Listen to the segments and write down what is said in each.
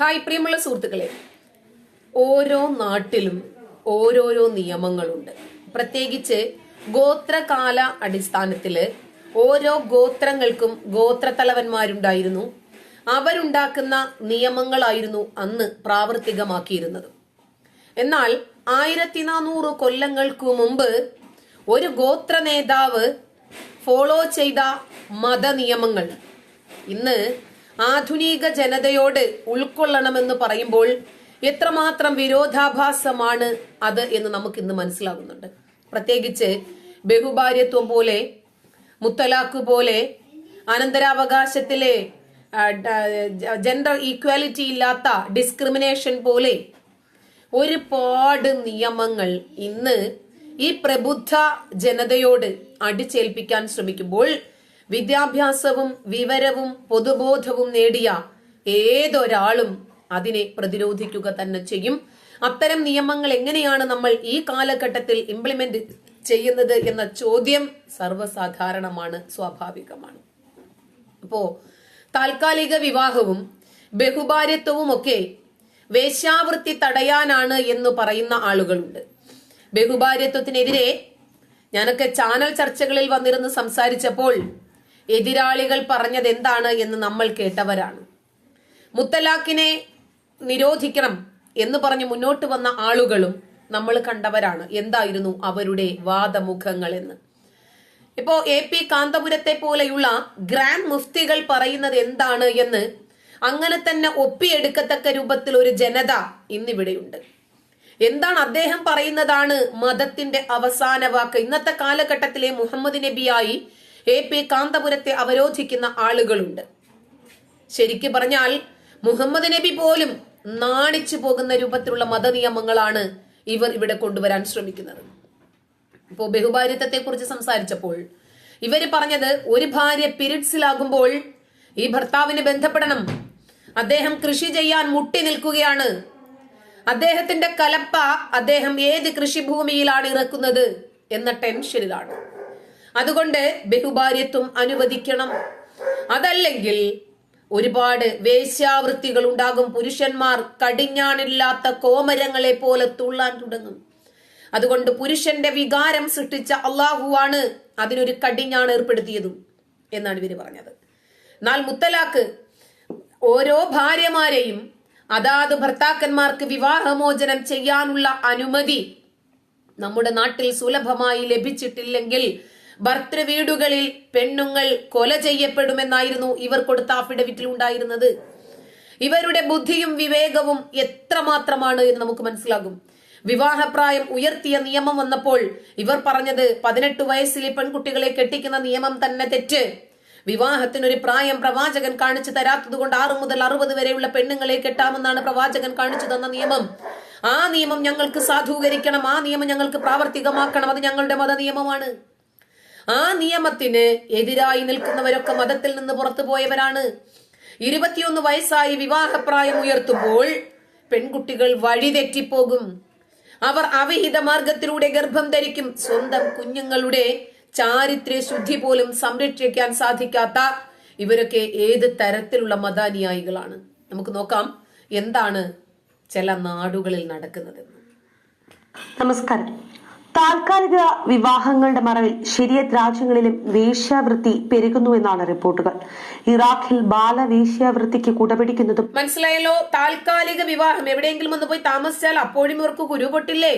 Hi പ്രിയമുള്ള സുഹൃത്തുക്കളെ. ഓരോ നാട്ടിലും ഓരോരോ നിയമങ്ങളുണ്ട്. പ്രത്യേകിച്ച് ഗോത്രകാല അടിസ്ഥാനത്തിൽ ഓരോ ഗോത്രങ്ങൾക്കും ഗോത്രത്തലവന്മാരുണ്ടായിരുന്നു. അവരുണ്ടാക്കുന്ന നിയമങ്ങളായിരുന്നു അന്ന് പ്രാവർത്തികമാക്കിയിരുന്നത്. എന്നാൽ ആയിരത്തി നാനൂറ് കൊല്ലങ്ങൾക്ക് മുമ്പ് ഒരു ഗോത്ര നേതാവ് ഫോളോ ചെയ്ത മതനിയമങ്ങൾ ഇന്ന് ആധുനിക ജനതയോട് ഉൾക്കൊള്ളണമെന്ന് പറയുമ്പോൾ എത്രമാത്രം വിരോധാഭാസമാണ് അത് എന്ന് നമുക്ക് ഇന്ന് മനസ്സിലാകുന്നുണ്ട്. പ്രത്യേകിച്ച് ബഹുഭാര്യത്വം പോലെ മുത്തലാഖ് പോലെ അനന്തരാവകാശത്തിലെ ജെൻഡർ ഈക്വാലിറ്റി ഇല്ലാത്ത ഡിസ്ക്രിമിനേഷൻ പോലെ ഒരുപാട് നിയമങ്ങൾ ഇന്ന് ഈ പ്രബുദ്ധ ജനതയോട് അടിച്ചേൽപ്പിക്കാൻ ശ്രമിക്കുമ്പോൾ വിദ്യാഭ്യാസവും വിവരവും പൊതുബോധവും നേടിയ ഏതൊരാളും അതിനെ പ്രതിരോധിക്കുക തന്നെ ചെയ്യും. അത്തരം നിയമങ്ങൾ എങ്ങനെയാണ് നമ്മൾ ഈ കാലഘട്ടത്തിൽ ഇംപ്ലിമെന്റ് ചെയ്യുന്നത് എന്ന ചോദ്യം സർവസാധാരണമാണ് സ്വാഭാവികമാണ്. അപ്പോ താൽക്കാലിക വിവാഹവും ബഹുഭാര്യത്വവും ഒക്കെ വേശ്യാവൃത്തി തടയാനാണ് എന്ന് പറയുന്ന ആളുകളുണ്ട്. ബഹുഭാര്യത്വത്തിനെതിരെ ഞാനൊക്കെ ചാനൽ ചർച്ചകളിൽ വന്നിരുന്ന് സംസാരിച്ചപ്പോൾ എതിരാളികൾ പറഞ്ഞത് എന്താണ് എന്ന് നമ്മൾ കേട്ടവരാണ്. മുത്തലാഖിനെ നിരോധിക്കണം എന്ന് പറഞ്ഞ് മുന്നോട്ട് വന്ന ആളുകളും നമ്മൾ കണ്ടവരാണ്. എന്തായിരുന്നു അവരുടെ വാദമുഖങ്ങൾ എന്ന്. ഇപ്പോ എ പി കാന്തപുരത്തെ പോലെയുള്ള ഗ്രാൻഡ് മുഫ്തികൾ പറയുന്നത് എന്താണ് എന്ന് അങ്ങനെ തന്നെ ഒപ്പിയെടുക്കത്തക്ക രൂപത്തിൽ ഒരു ജനത ഇന്നിവിടെയുണ്ട്. എന്താണ് അദ്ദേഹം പറയുന്നതാണ് മതത്തിന്റെ അവസാന വാക്ക്. ഇന്നത്തെ കാലഘട്ടത്തിലെ മുഹമ്മദ് നബിയായി എ പി കാന്തപുരത്തെ അവരോധിക്കുന്ന ആളുകളുണ്ട്. ശരിക്ക് പറഞ്ഞാൽ മുഹമ്മദ് നബി പോലും നാണിച്ചു പോകുന്ന രൂപത്തിലുള്ള മതനിയമങ്ങളാണ് ഇവർ ഇവിടെ കൊണ്ടുവരാൻ ശ്രമിക്കുന്നത്. ഇപ്പോ ബഹുഭാര്യത്വത്തെ കുറിച്ച് സംസാരിച്ചപ്പോൾ ഇവർ പറഞ്ഞത് ഒരു ഭാര്യ പിരിഡ്സിലാകുമ്പോൾ ഈ ഭർത്താവിന് ബന്ധപ്പെടണം. അദ്ദേഹം കൃഷി ചെയ്യാൻ മുട്ടി നിൽക്കുകയാണ്. അദ്ദേഹത്തിന്റെ കലപ്പ അദ്ദേഹം ഏത് കൃഷിഭൂമിയിലാണ് ഇറക്കുന്നത് എന്ന ടെൻഷനിലാണ്. അതുകൊണ്ട് ബഹുഭാര്യത്വം അനുവദിക്കണം. അതല്ലെങ്കിൽ ഒരുപാട് വേശ്യാവൃത്തികൾ ഉണ്ടാകും. പുരുഷന്മാർ കടിഞ്ഞാണില്ലാത്ത കോമരങ്ങളെ പോലെ തുള്ളാൻ തുടങ്ങും. അതുകൊണ്ട് പുരുഷന്റെ വികാരം സൃഷ്ടിച്ച അള്ളാഹുവാണ് അതിനൊരു കടിഞ്ഞാണ് ഏർപ്പെടുത്തിയതും എന്നാണ് ഇവർ പറഞ്ഞത്. എന്നാൽ മുത്തലാക്ക് ഓരോ ഭാര്യമാരെയും അതാത് ഭർത്താക്കന്മാർക്ക് വിവാഹമോചനം ചെയ്യാനുള്ള അനുമതി നമ്മുടെ നാട്ടിൽ സുലഭമായി ലഭിച്ചിട്ടില്ലെങ്കിൽ ഭർത്തൃ വീടുകളിൽ പെണ്ണുങ്ങൾ കൊല ചെയ്യപ്പെടുമെന്നായിരുന്നു ഇവർ കൊടുത്ത അഫിഡവിറ്റിൽ ഉണ്ടായിരുന്നത്. ഇവരുടെ ബുദ്ധിയും വിവേകവും എത്രമാത്രമാണ് എന്ന് നമുക്ക് മനസ്സിലാകും. വിവാഹപ്രായം ഉയർത്തിയ നിയമം വന്നപ്പോൾ ഇവർ പറഞ്ഞത് പതിനെട്ട് വയസ്സിലെ പെൺകുട്ടികളെ കെട്ടിക്കുന്ന നിയമം തന്നെ തെറ്റ്. വിവാഹത്തിനൊരു പ്രായം പ്രവാചകൻ കാണിച്ചു തരാത്തത് കൊണ്ട് ആറു മുതൽ അറുപത് വരെയുള്ള പെണ്ണുങ്ങളെ കെട്ടാമെന്നാണ് പ്രവാചകൻ കാണിച്ചു തന്ന നിയമം. ആ നിയമം ഞങ്ങൾക്ക് സാധൂകരിക്കണം ആ നിയമം ഞങ്ങൾക്ക് പ്രാവർത്തികമാക്കണം അത് ഞങ്ങളുടെ മത നിയമമാണ് ആ നിയമത്തിന് എതിരായി നിൽക്കുന്നവരൊക്കെ മതത്തിൽ നിന്ന് പുറത്തു പോയവരാണ്. ഇരുപത്തിയൊന്ന് വയസ്സായി വിവാഹപ്രായം ഉയർത്തുമ്പോൾ പെൺകുട്ടികൾ വഴിതെറ്റിപ്പോകും അവർ അവിഹിത മാർഗത്തിലൂടെ ഗർഭം ധരിക്കും. സ്വന്തം കുഞ്ഞുങ്ങളുടെ ചാരിത്ര്യ ശുദ്ധി പോലും സംരക്ഷിക്കാൻ സാധിക്കാത്ത ഇവരൊക്കെ ഏത് തരത്തിലുള്ള മതാനുയായികളാണ്? നമുക്ക് നോക്കാം എന്താണ് ചില നാടുകളിൽ നടക്കുന്നതെന്ന്. നമസ്കാരം. താൽക്കാലിക വിവാഹങ്ങളുടെ മറവിൽ ശരിയത് രാജ്യങ്ങളിലും വേശ്യാവൃത്തി പെരുകുന്നുവെന്നാണ് റിപ്പോർട്ടുകൾ. ഇറാഖിൽ ബാലവേശ്യാവൃത്തിക്ക് കുടപിടിക്കുന്നതും മനസ്സിലായല്ലോ? താൽക്കാലിക വിവാഹം എവിടെയെങ്കിലും ഒന്ന് പോയി താമസിച്ചാൽ അപ്പോഴും ഇവർക്ക് കുരുപൊട്ടില്ലേ?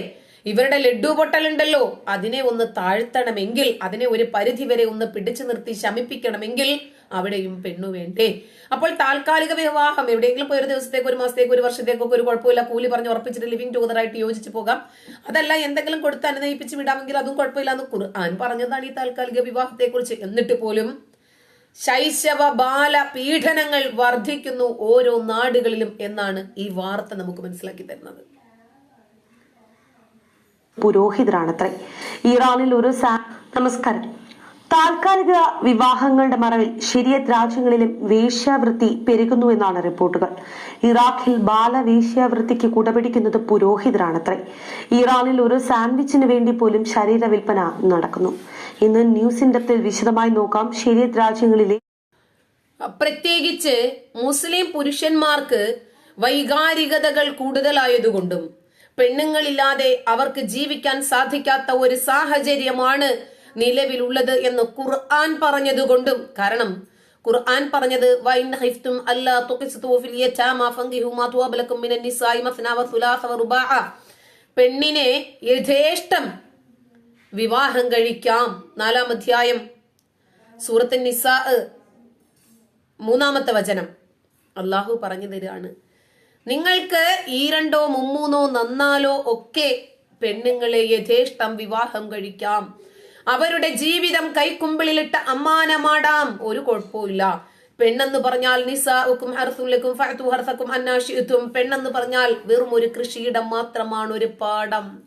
ഇവരുടെ ലഡു പൊട്ടലുണ്ടല്ലോ അതിനെ ഒന്ന് താഴ്ത്തണമെങ്കിൽ അതിനെ ഒരു പരിധി വരെ ഒന്ന് പിടിച്ചു നിർത്തി ശമിപ്പിക്കണമെങ്കിൽ അവിടെയും പെണ്ണു വേണ്ടേ? അപ്പോൾ താൽക്കാലിക വിവാഹം. എവിടെയെങ്കിലും പോയി ഒരു ദിവസത്തേക്ക് ഒരു മാസത്തേക്ക് ഒരു വർഷത്തേക്കൊക്കെ ഒരു കുഴപ്പമില്ല. കൂലി പറഞ്ഞ് ഉറപ്പിച്ചിട്ട് ലിവിങ് ടുഗദറായിട്ട് യോജിച്ച് പോകാം. അതല്ല എന്തെങ്കിലും കൊടുത്ത് അനുനയിപ്പിച്ച് വിടാമെങ്കിൽ അതും കുഴപ്പമില്ല എന്ന് ഖുർആൻ പറഞ്ഞതാണ് ഈ താൽക്കാലിക വിവാഹത്തെ കുറിച്ച് എന്നിട്ട് പോലും ശൈശവ ബാല പീഡനങ്ങൾ വർദ്ധിക്കുന്നു ഓരോ നാടുകളിലും എന്നാണ് ഈ വാർത്ത നമുക്ക് മനസ്സിലാക്കി തരുന്നത്. പുരോഹിതരാണത്രേ. ഇറാനിൽ ഒരു നമസ്കാരം. താൽക്കാലിക വിവാഹങ്ങളുടെ മറവിൽ ശരിയത് രാജ്യങ്ങളിലും വേശ്യാവൃത്തി പെരുകുന്നുവെന്നാണ് റിപ്പോർട്ടുകൾ. ഇറാഖിൽ ബാലവേശ്യാവൃത്തിക്ക് കുടപിടിക്കുന്നത് പുരോഹിതരാണത്രേ. ഇറാനിൽ ഒരു സാൻഡ്വിച്ചിന് വേണ്ടി പോലും ശരീര വിൽപ്പന നടക്കുന്നു. ഇന്ന് ന്യൂസ് ഇൻഡപ്തിൽ വിശദമായി നോക്കാം ശരിയത് രാജ്യങ്ങളിലെ പ്രത്യേകിച്ച് മുസ്ലിം പുരുഷന്മാർക്ക് വൈകാരികതകൾ കൂടുതലായതുകൊണ്ടും പെണ്ണുങ്ങളില്ലാതെ അവർക്ക് ജീവിക്കാൻ സാധിക്കാത്ത ഒരു സാഹചര്യമാണ് നിലവിലുള്ളത് എന്ന് ഖുർആൻ പറഞ്ഞതുകൊണ്ടും കാരണം ഖുർആൻ പറഞ്ഞത് പെണ്ണിനെ യഥേഷ്ടം വിവാഹം കഴിക്കാം. നാലാം അധ്യായം സൂറത്ത് നിസാ മൂന്നാമത്തെ വചനം. അള്ളാഹു പറഞ്ഞു തരികയാണ് നിങ്ങൾക്ക് ഈ രണ്ടോ മുമ്മൂന്നോ നന്നാലോ ഒക്കെ പെണ്ണുങ്ങളെ യഥേഷ്ടം വിവാഹം കഴിക്കാം. അവരുടെ ജീവിതം കൈക്കുമ്പിളിലിട്ട അമ്മാനമാടാം. ഒരു കുഴപ്പമില്ല പെണ്ണെന്ന് പറഞ്ഞാൽ നിസാഉക്കും ഹർസുലക്കും ഫഅതു ഹർസക്കും അന്നാഷിത്തും പെണ്ണെന്ന് പറഞ്ഞാൽ വെറും ഒരു കൃഷിയിടം മാത്രമാണ് ഒരു പാടം.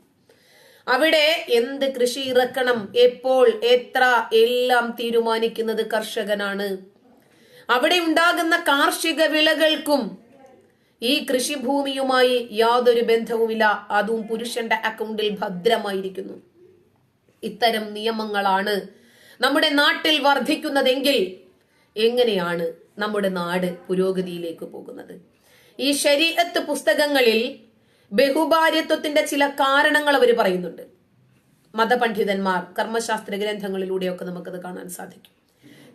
അവിടെ എന്ത് കൃഷി ഇറക്കണം? എപ്പോൾ? എത്ര? എല്ലാം തീരുമാനിക്കുന്നത് കർഷകനാണ്. അവിടെ ഉണ്ടാകുന്ന കാർഷിക വിളകൾക്കും ഈ കൃഷിഭൂമിയുമായി യാതൊരു ബന്ധവുമില്ല. അതും പുരുഷന്റെ അക്കൗണ്ടിൽ ഭദ്രമായിരിക്കുന്നു. ഇത്തരം നിയമങ്ങളാണ് നമ്മുടെ നാട്ടിൽ വർദ്ധിക്കുന്നതെങ്കിൽ എങ്ങനെയാണ് നമ്മുടെ നാട് പുരോഗതിയിലേക്ക് പോകുന്നത്? ഈ ശരീരത്ത് പുസ്തകങ്ങളിൽ ബഹുഭാര്യത്വത്തിന്റെ ചില കാരണങ്ങൾ അവർ പറയുന്നുണ്ട്. മതപണ്ഡിതന്മാർ കർമ്മശാസ്ത്ര ഗ്രന്ഥങ്ങളിലൂടെയൊക്കെ നമുക്കത് കാണാൻ സാധിക്കും.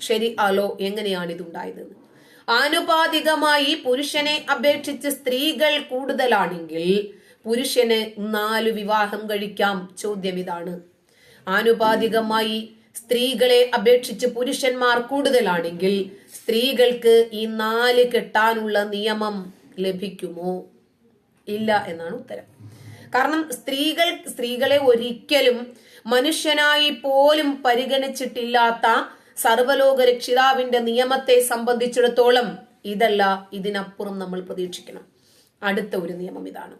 ശരി ആലോ എങ്ങനെയാണ് ഇതുണ്ടായതെന്ന്. ആനുപാതികമായി പുരുഷനെ അപേക്ഷിച്ച് സ്ത്രീകൾ കൂടുതലാണെങ്കിൽ പുരുഷന് നാല് വിവാഹം കഴിക്കാം. ചോദ്യം ഇതാണ്. ആനുപാതികമായി സ്ത്രീകളെ അപേക്ഷിച്ച് പുരുഷന്മാർ കൂടുതലാണെങ്കിൽ സ്ത്രീകൾക്ക് ഈ നാല് കെട്ടാനുള്ള നിയമം ലഭിക്കുമോ? ഇല്ല എന്നാണ് ഉത്തരം. കാരണം സ്ത്രീകൾ സ്ത്രീകളെ ഒരിക്കലും മനുഷ്യനായി പോലും പരിഗണിച്ചിട്ടില്ലാത്ത സർവലോക രക്ഷിതാവിന്റെ നിയമത്തെ സംബന്ധിച്ചിടത്തോളം ഇതല്ല ഇതിനപ്പുറം നമ്മൾ പ്രതീക്ഷിക്കണം. അടുത്ത ഒരു നിയമം ഇതാണ്.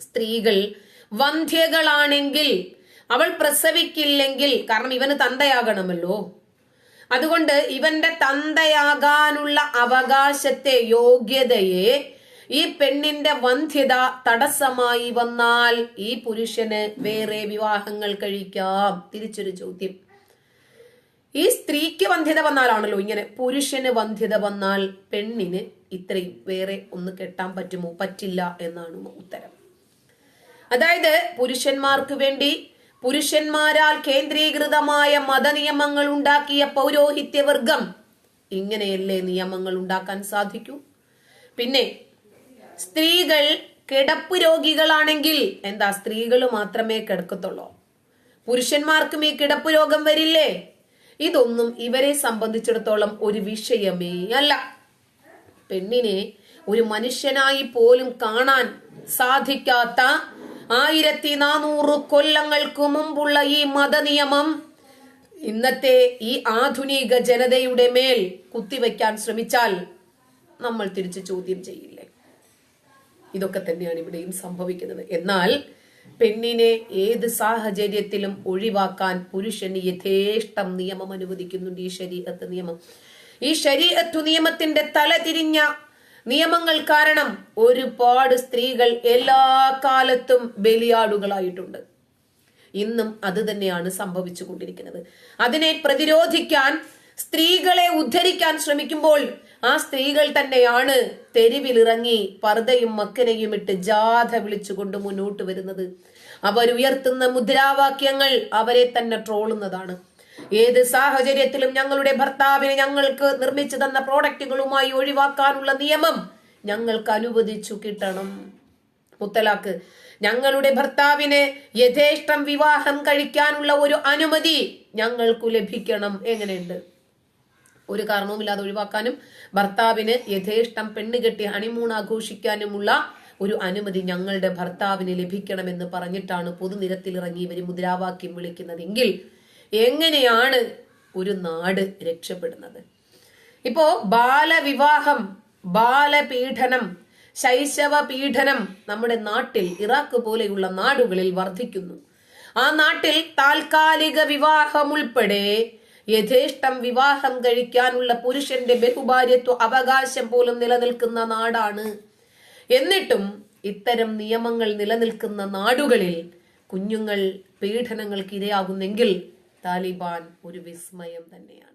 സ്ത്രീകൾ വന്ധ്യകളാണെങ്കിൽ അവൾ പ്രസവിക്കില്ലെങ്കിൽ കാരണം ഇവന് തന്തയാകണമല്ലോ. അതുകൊണ്ട് ഇവന്റെ തന്തയാകാനുള്ള അവകാശത്തെ യോഗ്യതയെ ഈ പെണ്ണിന്റെ വന്ധ്യത തടസ്സമായി വന്നാൽ ഈ പുരുഷന് വേറെ വിവാഹങ്ങൾ കഴിക്കാം. തിരിച്ചൊരു ചോദ്യം. ഈ സ്ത്രീക്ക് വന്ധ്യത വന്നാലാണല്ലോ ഇങ്ങനെ. പുരുഷന് വന്ധ്യത വന്നാൽ പെണ്ണിന് ഇത്രയും വേറെ ഒന്ന് കെട്ടാൻ പറ്റുമോ? പറ്റില്ല എന്നാണ് ഉത്തരം. അതായത് പുരുഷന്മാർക്ക് വേണ്ടി പുരുഷന്മാരാൽ കേന്ദ്രീകൃതമായ മതനിയമങ്ങൾ ഉണ്ടാക്കിയ പൗരോഹിത്യവർഗം ഇങ്ങനെയല്ലേ നിയമങ്ങൾ ഉണ്ടാക്കാൻ സാധിക്കൂ? പിന്നെ സ്ത്രീകൾ കിടപ്പ് രോഗികളാണെങ്കിൽ എന്താ സ്ത്രീകൾ മാത്രമേ കിടക്കത്തുള്ളൂ? പുരുഷന്മാർക്കും ഈ കിടപ്പ് രോഗം വരില്ലേ? ഇതൊന്നും ഇവരെ സംബന്ധിച്ചിടത്തോളം ഒരു വിഷയമേ അല്ല. പെണ്ണിനെ ഒരു മനുഷ്യനായി പോലും കാണാൻ സാധിക്കാത്ത ആയിരത്തി നാനൂറ് കൊല്ലങ്ങൾക്ക് മുമ്പുള്ള ഈ മതനിയമം ഇന്നത്തെ ഈ ആധുനിക ജനതയുടെ മേൽ കുത്തിവെക്കാൻ ശ്രമിച്ചാൽ നമ്മൾ തിരിച്ചു ചോദ്യം ചെയ്യില്ലേ? ഇതൊക്കെ തന്നെയാണ് ഇവിടെയും സംഭവിക്കുന്നത്. എന്നാൽ പെണ്ണിനെ ഏത് സാഹചര്യത്തിലും ഒഴിവാക്കാൻ പുരുഷന് യഥേഷ്ടം നിയമം അനുവദിക്കുന്നുണ്ട് ഈ ശരീരത്ത് നിയമം. ഈ ശരീരത്തു നിയമത്തിന്റെ തല തിരിഞ്ഞ നിയമങ്ങൾ കാരണം ഒരുപാട് സ്ത്രീകൾ എല്ലാ കാലത്തും ബലിയാടുകളായിട്ടുണ്ട്. ഇന്നും അത് തന്നെയാണ് സംഭവിച്ചു കൊണ്ടിരിക്കുന്നത് അതിനെ പ്രതിരോധിക്കാൻ സ്ത്രീകളെ ഉദ്ധരിക്കാൻ ശ്രമിക്കുമ്പോൾ ആ സ്ത്രീകൾ തന്നെയാണ് തെരുവിലിറങ്ങി പർദ്ദയും മക്കനെയും ഇട്ട് ജാഥ വിളിച്ചുകൊണ്ട് മുന്നോട്ട് വരുന്നത്. അവരുയർത്തുന്ന മുദ്രാവാക്യങ്ങൾ അവരെ തന്നെ ട്രോളുന്നതാണ്. ഏത് സാഹചര്യത്തിലും ഞങ്ങളുടെ ഭർത്താവിനെ ഞങ്ങൾക്ക് നിർമ്മിച്ചു തന്ന പ്രോഡക്റ്റുകളുമായി ഒഴിവാക്കാനുള്ള നിയമം ഞങ്ങൾക്ക് അനുവദിച്ചു കിട്ടണം. മുത്തലാക്ക് ഞങ്ങളുടെ ഭർത്താവിന് യഥേഷ്ടം വിവാഹം കഴിക്കാനുള്ള ഒരു അനുമതി ഞങ്ങൾക്കു ലഭിക്കണം. എങ്ങനെയുണ്ട്? ഒരു കാരണവുമില്ലാതെ ഒഴിവാക്കാനും ഭർത്താവിന് യഥേഷ്ടം പെണ്ണ് കെട്ടി ഹണിമൂൺ ആഘോഷിക്കാനുമുള്ള ഒരു അനുമതി ഞങ്ങളുടെ ഭർത്താവിന് ലഭിക്കണമെന്ന് പറഞ്ഞിട്ടാണ് പൊതുനിരത്തിൽ ഇറങ്ങി ഇവർ മുദ്രാവാക്യം വിളിക്കുന്നതെങ്കിൽ എങ്ങനെയാണ് ഒരു നാട് രക്ഷപ്പെടുന്നത്? ഇപ്പോ ബാലവിവാഹം ബാലപീഡനം ശൈശവ പീഡനം നമ്മുടെ നാട്ടിൽ ഇറാഖ് പോലെയുള്ള നാടുകളിൽ വർദ്ധിക്കുന്നു. ആ നാട്ടിൽ താൽക്കാലിക വിവാഹം ഉൾപ്പെടെ യഥേഷ്ടം വിവാഹം കഴിക്കാനുള്ള പുരുഷന്റെ ബഹുഭാര്യത്വ അവകാശം പോലും നിലനിൽക്കുന്ന നാടാണ്. എന്നിട്ടും ഇത്തരം നിയമങ്ങൾ നിലനിൽക്കുന്ന നാടുകളിൽ കുഞ്ഞുങ്ങൾ പീഡനങ്ങൾക്ക് ഇരയാകുന്നെങ്കിൽ താലിബാൻ ഒരു വിസ്മയം തന്നെയാണ്.